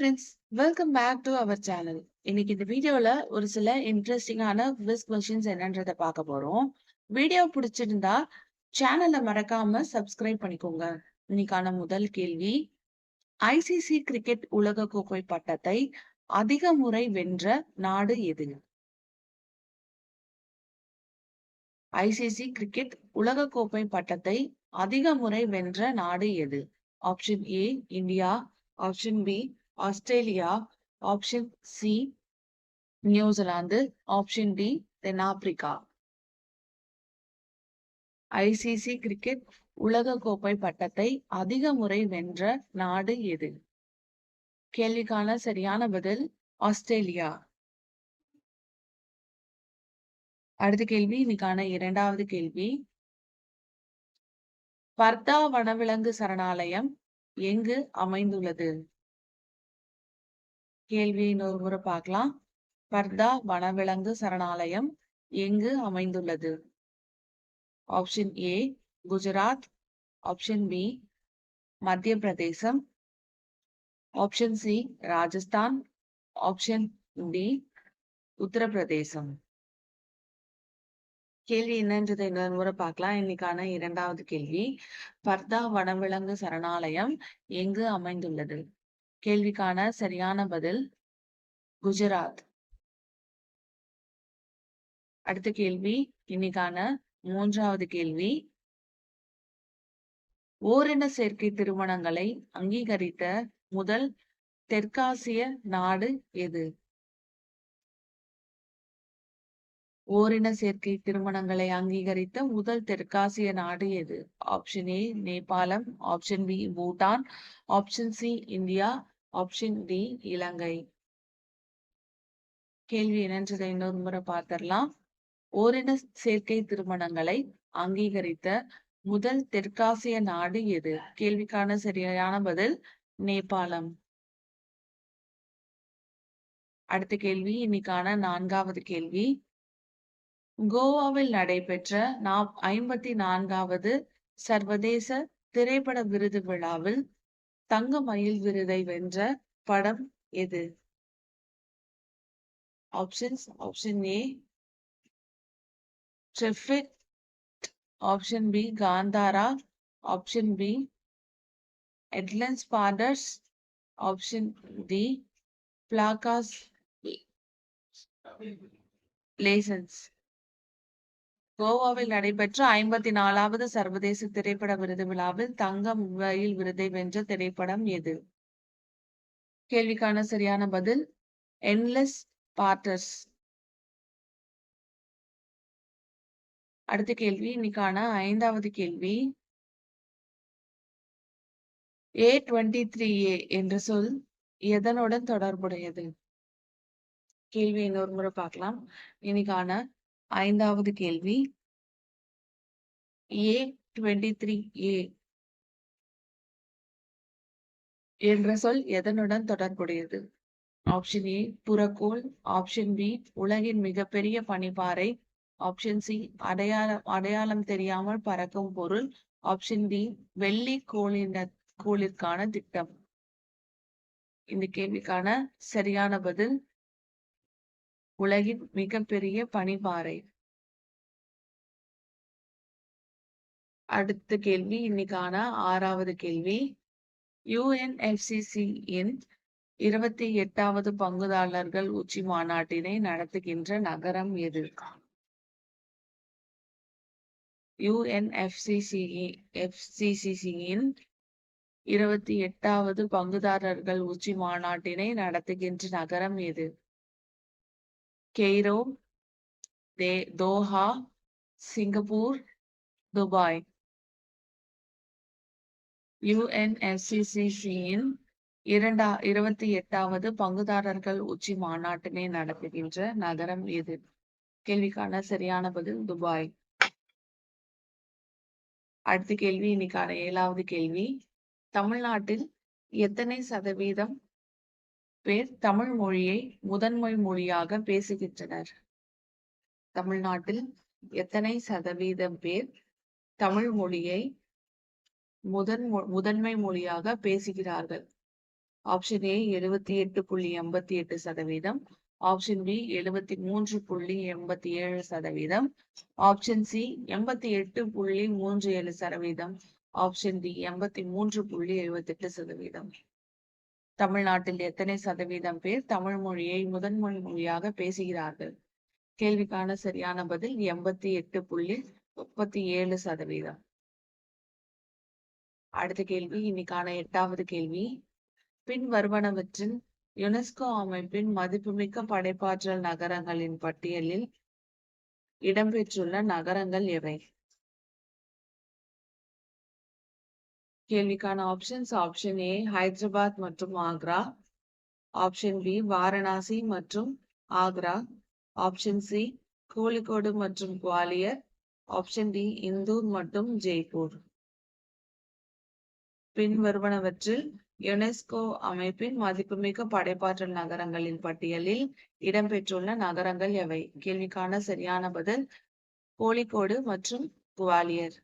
Friends welcome back to our channel இன்னைக்கு இந்த வீடியோல ஒரு சில இன்ட்ரெஸ்டிங்கான குவிஸ் கொஷின்ஸ் என்னன்றதை பார்க்க போறோம். வீடியோ பிடிச்சிருந்தா சேனலை மறக்காம சப்ஸ்கிரைப் பண்ணிக்கோங்க. இன்னைக்கான முதல் கேள்வி ஐசிசி கிரிக்கெட் உலக கோப்பை பட்டத்தை அதிக முறை வென்ற நாடு எது? ஐசிசி கிரிக்கெட் உலக கோப்பை பட்டத்தை அதிக முறை வென்ற நாடு எது? Option A India option B Australia option C New Zealand option D தென்னாப்பிரிக்கா. ஐசிசி கிரிக்கெட் உலக கோப்பை பட்டத்தை அதிக முறை வென்ற நாடு எது? கேள்விக்கான சரியான பதில் ஆஸ்திரேலியா. அடுத்த கேள்வி இன்னைக்கான இரண்டாவது கேள்வி. பர்தா வனவிலங்கு சரணாலயம் எங்கு அமைந்துள்ளது? கேள்வி இன்னொரு முறை பார்க்கலாம். பர்தா வனவிலங்கு சரணாலயம் எங்கு அமைந்துள்ளது? Option A Gujarat. Option B Madhya Pradesh. Option C Rajasthan. Option D Uttar Pradesh. கேள்வி என்னன்றதை இன்னொரு முறை பார்க்கலாம். இன்னைக்கான இரண்டாவது கேள்வி. பர்தா வனவிலங்கு சரணாலயம் எங்கு அமைந்துள்ளது? கேள்விக்கான சரியான பதில் குஜராத். அடுத்த கேள்வி இன்னைக்கான மூன்றாவது கேள்வி. ஓரின சேர்க்கை திருமணங்களை அங்கீகரித்த முதல் தெற்காசிய நாடு எது? ஓரின சேர்க்கை திருமணங்களை அங்கீகரித்த முதல் தெற்காசிய நாடு எது? Option A Nepal. Option B Bhutan. Option C India. Option D Ilangai. கேள்வி என்னன்றதை இன்னொரு முறை பார்த்திடலாம். ஓரின சேர்க்கை திருமணங்களை அங்கீகரித்த முதல் தெற்காசிய நாடு எது? கேள்விக்கான சரியான பதில் நேபாளம். அடுத்த கேள்வி இன்னைக்கான நான்காவது கேள்வி. கோவாவில் நடைபெற்ற நாம் ஐம்பத்தி நான்காவது சர்வதேச திரைப்பட விருது விழாவில் தங்க மயில் விருதை வென்ற படம் எது? Options option A ட்ரிஃபிக் option B Kantara option B endless borders option D Blaga's lessons கோவாவில் நடைபெற்ற ஐம்பத்தி நாலாவது சர்வதேச திரைப்பட விருது விழாவில் தங்க மயில் விருதை வென்ற திரைப்படம் எது? கேள்விக்கான சரியான பதில் என்லெஸ் பார்ட்டர்ஸ் அடுத்த கேள்வி இன்னைக்கான ஐந்தாவது கேள்வி. ஏ டுவெண்ட்டி த்ரீ ஏ என்ற சொல் எதனுடன் தொடர்புடையது? கேள்வி இன்னொரு முறை பார்க்கலாம். இன்னைக்கான ஐந்தாவது கேள்வி. ஏ டுவெண்ட்டி த்ரீ ஏ என்ற சொல் எதனுடன் தொடர்புடையது? ஆப்ஷன் ஏ புறக்கோள். ஆப்ஷன் பி உலகின் மிகப்பெரிய பனிப்பாறை. ஆப்ஷன் சி அடையாளம் அடையாளம் தெரியாமல் பறக்கும் பொருள். ஆப்ஷன் டி வெள்ளி கோளின கோளிற்கான திட்டம். இந்த கேள்விக்கான சரியான பதில் உலகின் மிகப்பெரிய பனிப்பாறை. அடுத்த கேள்வி இன்னைக்கான ஆறாவது கேள்வி. யுஎன்எஃப்சிசியின் இருபத்தி எட்டாவது பங்குதாரர்கள் உச்சி மாநாட்டினை நடத்துகின்ற நகரம் எது? யுஎன்எஃப்சிசிஇ எஃப்சிசிசியின் இருபத்தி எட்டாவது பங்குதாரர்கள் உச்சி மாநாட்டினை நடத்துகின்ற நகரம் எது? கெய்ரோ தே தோஹா சிங்கப்பூர் துபாய் யுஎன்எஸ்சிசிசியின் இரண்டா இருபத்தி எட்டாவது பங்குதாரர்கள் உச்சி மாநாட்டினை நடத்துகின்ற நகரம் எது கேள்விக்கான சரியான பதில் துபாய். அடுத்த கேள்வி இன்னைக்கான ஏழாவது கேள்வி. தமிழ்நாட்டில் எத்தனை சதவீதம் பேர் தமிழ் மொழியை முதன்மை மொழியாக பேசுகின்றனர். தமிழ்நாட்டில் எத்தனை சதவீதம் பேர் தமிழ் மொழியை முதன் முதன்மை மொழியாக பேசுகிறார்கள்? ஆப்ஷன் ஏ எழுபத்தி எட்டு புள்ளி எண்பத்தி எட்டு சதவீதம். ஆப்ஷன் பி எழுபத்தி மூன்று புள்ளி எண்பத்தி ஏழு சதவீதம். ஆப்ஷன் சி எண்பத்தி எட்டு புள்ளி மூன்று ஏழு சதவீதம். ஆப்ஷன் டி எண்பத்தி மூன்று புள்ளி எழுபத்தி எட்டு சதவீதம். தமிழ்நாட்டில் எத்தனை சதவீதம் பேர் தமிழ் மொழியை முதன்மொழி மொழியாக பேசுகிறார்கள்? கேள்விக்கான சரியான பதில் எண்பத்தி எட்டு புள்ளி முப்பத்தி ஏழு சதவீதம். அடுத்த கேள்வி இன்னைக்கான எட்டாவது கேள்வி. பின் வருவனவற்றின் யுனெஸ்கோ அமைப்பின் மதிப்புமிக்க படைப்பாற்றல் நகரங்களின் பட்டியலில் இடம்பெற்றுள்ள நகரங்கள் எவை? கேள்விக்கான ஆப்ஷன்ஸ் ஆப்ஷன் ஏ ஹைதராபாத் மற்றும் ஆக்ரா. ஆப்ஷன் பி வாரணாசி மற்றும் ஆக்ரா. ஆப்ஷன் சி கோழிக்கோடு மற்றும் குவாலியர். ஆப்ஷன் டி இந்தூர் மற்றும் ஜெய்ப்பூர். பின்வருவனவற்றில் யுனெஸ்கோ அமைப்பின் மதிப்புமிக்க படைப்பாற்றல் நகரங்களின் பட்டியலில் இடம்பெற்றுள்ள நகரங்கள் எவை? கேள்விக்கான சரியான பதில் கோழிக்கோடு மற்றும் குவாலியர்.